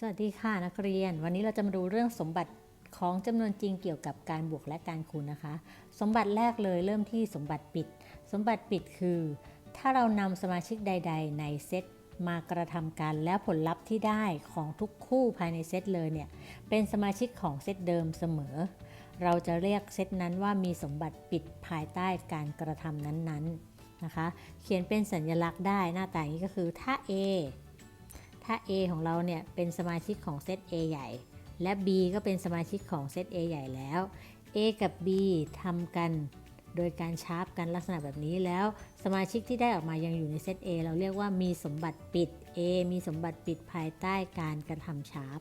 สวัสดีค่ะนักเรียน วันนี้เราจะมาดูเรื่องสมบัติของจำนวนจริงเกี่ยวกับการบวกและการคูณนะคะ สมบัติแรกเลยเริ่มที่สมบัติปิด สมบัติปิดคือ ถ้าเรานำสมาชิกใด ๆ ในเซตมากระทำกันแล้วผลลัพธ์ที่ได้ของทุกคู่ภายในเซตเลยเนี่ยเป็นสมาชิกของเซตเดิมเสมอ เราจะเรียกเซตนั้นว่ามีสมบัติปิดภายใต้การกระทำนั้นๆนะคะ เขียนเป็นสัญลักษณ์ได้หน้าตาอย่างนี้ก็คือถ้า A ถ้า A ของเราเนี่ยเป็นสมาชิกของเซต A ใหญ่ และ B ก็เป็นสมาชิกของเซต A ใหญ่แล้ว A กับ B ทำกันโดยการชาร์ปกันลักษณะแบบนี้แล้ว สมาชิกที่ได้ออกมายังอยู่ในเซต A เราเรียกว่ามีสมบัติปิด A มีสมบัติปิดภายใต้การกระทำชาร์ป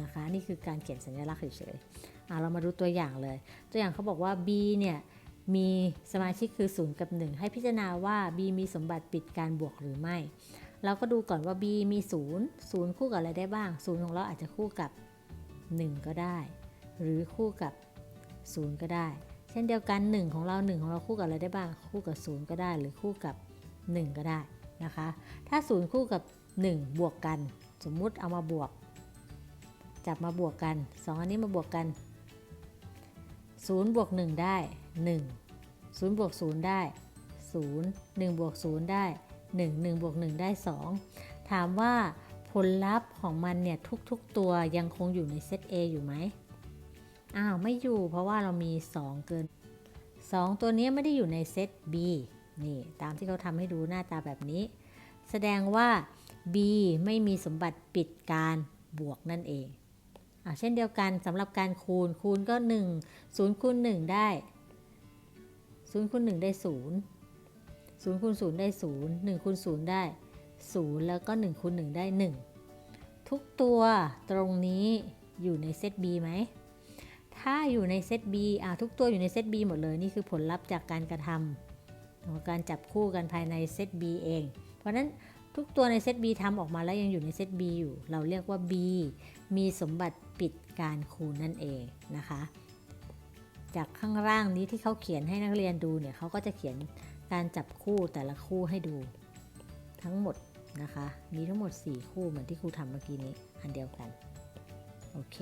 นะคะนี่คือการเขียนสัญลักษณ์เฉยๆอะเรามาดูตัวอย่างเลย ตัวอย่างเขาบอกว่า B เนี่ยมีสมาชิกคือ 0 กับ 1 ให้พิจารณาว่า B มีสมบัติปิดการบวกหรือไม่ เราก็ดูก่อนว่า b มี 0 0 คู่กับอะไรได้บ้าง 0 ของเราอาจจะคู่กับ 1 ก็ได้ หรือคู่กับ 0 ก็ได้ เช่นเดียวกัน 1 ของเรา 1 ของเราคู่กับอะไรได้บ้าง คู่กับ 0 ก็ได้ หรือคู่กับ 1 ก็ได้นะคะ ถ้า 0 คู่กับ 1 บวกกัน สมมุติเอามาบวก จับมาบวกกัน 2 อันนี้มาบวกกัน 0 บวก 1 ได้ 1 0 บวก 0 ได้ 0 1 บวก 0 ได้ 1 1บวก1ได้ 2 ถามว่าผลลัพธ์ของมันเนี่ยทุกๆตัวยังคงอยู่ในเซต A อยู่ไหมอ้าวไม่อยู่เพราะว่าเรามี 2 เกิน 2 ตัวนี้ไม่ได้อยู่ในเซต B นี่ตามที่เขาทำให้ดูหน้าตาแบบนี้ แสดงว่า B ไม่มีสมบัติปิดการบวกนั่นเองอเช่นเดียวกันสำหรับการคูณคูณก็ 1 0คูณ1ได้0คูณ1ได้ 0 0คูณ0ได้ 0 1คูณ0ได้ 0 แล้วก็1คูณ1ได้ 1 ทุกตัวตรงนี้อยู่ในเซต B ไหม ถ้าอยู่ในเซต B อะทุกตัวอยู่ในเซต B หมดเลย นี่คือผลลัพธ์จากการกระทำของการจับคู่กันภายในเซต B เอง เพราะฉะนั้นทุกตัวในเซต B ทำออกมาแล้วยังอยู่ในเซต B อยู่ เราเรียกว่า B มีสมบัติปิดการคูณนั่นเองนะคะ จากข้างล่างนี้ที่เขาเขียนให้นักเรียนดูเนี่ยเขาก็จะเขียน การจับคู่แต่ละคู่ให้ดู ทั้งหมดนะคะ มีทั้งหมด 4 คู่เหมือนที่ครูทำเมื่อกี้นี้อันเดียวกัน โอเค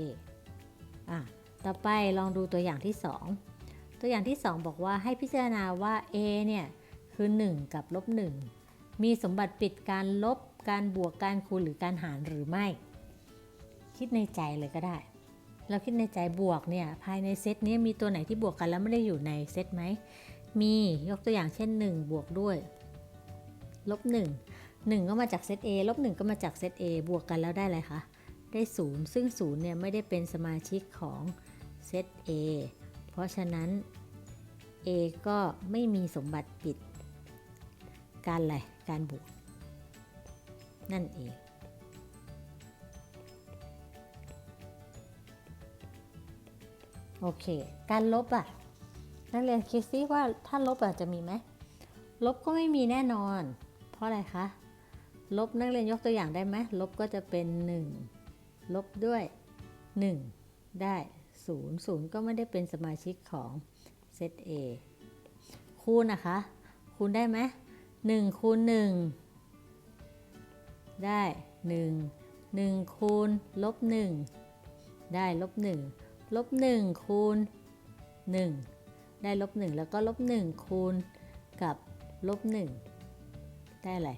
อะต่อไปลองดูตัวอย่างที่ 2 ตัวอย่างที่ 2 บอกว่าให้พิจารณาว่า A เนี่ยคือ 1 กับลบ1มีสมบัติปิดการลบการบวกการคูณหรือการหารหรือไม่ คิดในใจเลยก็ได้ เราคิดในใจบวกเนี่ยภายในเซตนี้มีตัวไหนที่บวกกันแล้วไม่ได้อยู่ในเซตไหม มียกตัวอย่างเช่น 1 บวกด้วย ลบ 1 1 ก็มาจากเซต A ลบ 1 ก็มาจากเซต A บวกกันแล้วได้อะไรคะ ได้ 0 ซึ่ง 0 เนี่ย ไม่ได้เป็นสมาชิกของเซต A เพราะฉะนั้น A ก็ไม่มีสมบัติปิด การอะไร การบวก นั่นเองโอเค การลบอะ นักเรียนคิดซิว่าถ้าลบอาจจะมีไหม ลบก็ไม่มีแน่นอน เพราะอะไรคะ ลบนักเรียนยกตัวอย่างได้ไหม ลบก็จะเป็น 1 ลบด้วย 1 ได้ 0 0 ก็ไม่ได้เป็นสมาชิกของเซต A คูณนะคะ คูณได้ไหม1คูณ1ได้ 1 1คูณลบ1ได้ลบ1ลบ1คูณ1 ได้ลบ1แล้วก็ลบ1คูณกับลบ1ได้อะไร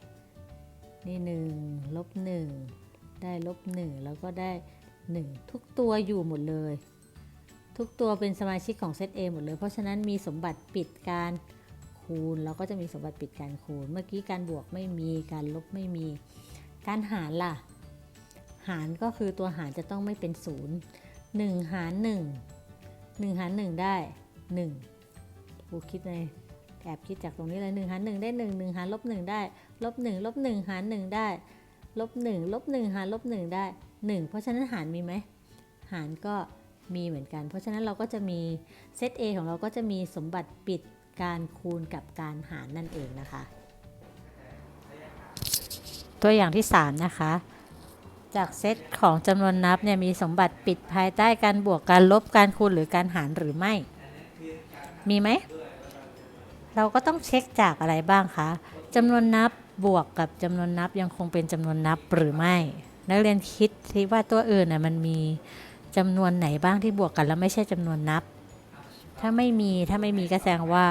นี่1ลบ1ได้ลบ1แล้วก็ได้ 1 ทุกตัวอยู่หมดเลย ทุกตัวเป็นสมาชิกของเซต A หมดเลย เพราะฉะนั้นมีสมบัติปิดการคูณเราก็จะมีสมบัติปิดการคูณ เมื่อกี้การบวกไม่มีการลบไม่มี การหารล่ะ หารก็คือตัวหารจะต้องไม่เป็น0 1หาร1 1หาร1ได้ 1 ครูคิดในแอบคิดจากตรงนี้เลย1หาร1ได้1 1หารลบ1ได้ลบ1ลบ1หาร1ได้ลบ1ลบ1หารลบ1ได้1เพราะฉะนั้นหารมีไหมหารก็มีเหมือนกัน เพราะฉะนั้นเราก็จะมีเซต A ของเราก็จะมีสมบัติปิดการคูณกับการหารนั่นเองนะคะ ตัวอย่างที่ 3 นะคะ จากเซตของจำนวนนับเนี่ยมีสมบัติปิดภายใต้การบวกการลบการคูณหรือการหารหรือไม่ มีไหม เราก็ต้องเช็คจากอะไรบ้างคะจำนวนนับบวกกับจำนวนนับยังคงเป็นจำนวนนับหรือไม่ นักเรียนคิดสิว่าตัวอื่นน่ะมันมีจำนวนไหนบ้างที่บวกกันแล้วไม่ใช่จำนวนนับ ถ้าไม่มีถ้าไม่มีก็แสดงว่า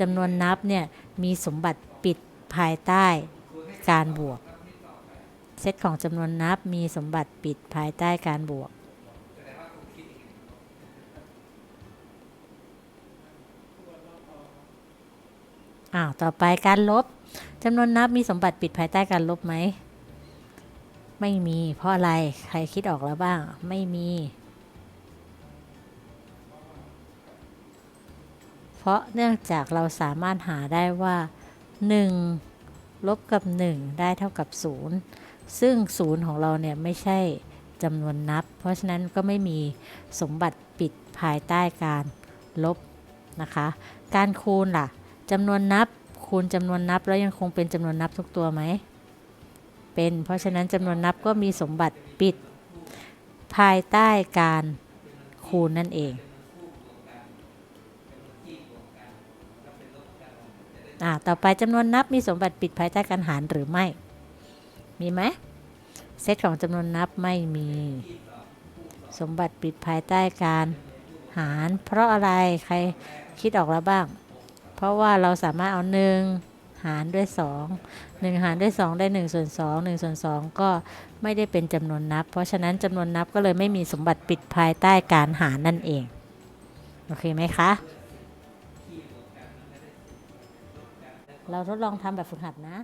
จำนวนนับเนี่ยมีสมบัติปิดภายใต้การบวก เซตของจำนวนนับมีสมบัติปิดภายใต้การบวก อ้าวต่อไปการลบจำนวนนับมีสมบัติปิดภายใต้การลบไหม ไม่มีเพราะอะไรใครคิดออกแล้วบ้าง ไม่มี เพราะเนื่องจากเราสามารถหาได้ว่า 1 ลบกับ 1 ได้เท่ากับ 0 ซึ่ง 0 ของเราเนี่ยไม่ใช่จำนวนนับ เพราะฉะนั้นก็ไม่มีสมบัติปิดภายใต้การลบนะคะ การคูณล่ะ จำนวนนับคูณจำนวนนับแล้วยังคงเป็นจำนวนนับทุกตัวไหม เป็น เพราะฉะนั้นจำนวนนับก็มีสมบัติปิด ภายใต้การคูณนั่นเองอ่าต่อไปจำนวนนับมีสมบัติปิดภายใต้การหารหรือไม่ มีไหมเซตของจำนวนนับไม่มี สมบัติปิดภายใต้การหาร เพราะอะไรใครคิดออกแล้วบ้าง เพราะว่าเราสามารถเอา1หารด้วย2 1หารด้วย 2 ได้1ส่วน2 1ส่วน2 ก็ไม่ได้เป็นจำนวนนับ เพราะฉะนั้นจำนวนนับก็เลยไม่มีสมบัติปิดภายใต้การหารนั่นเอง โอเคไหมคะ เราทดลองทำแบบฝึกหัดนะ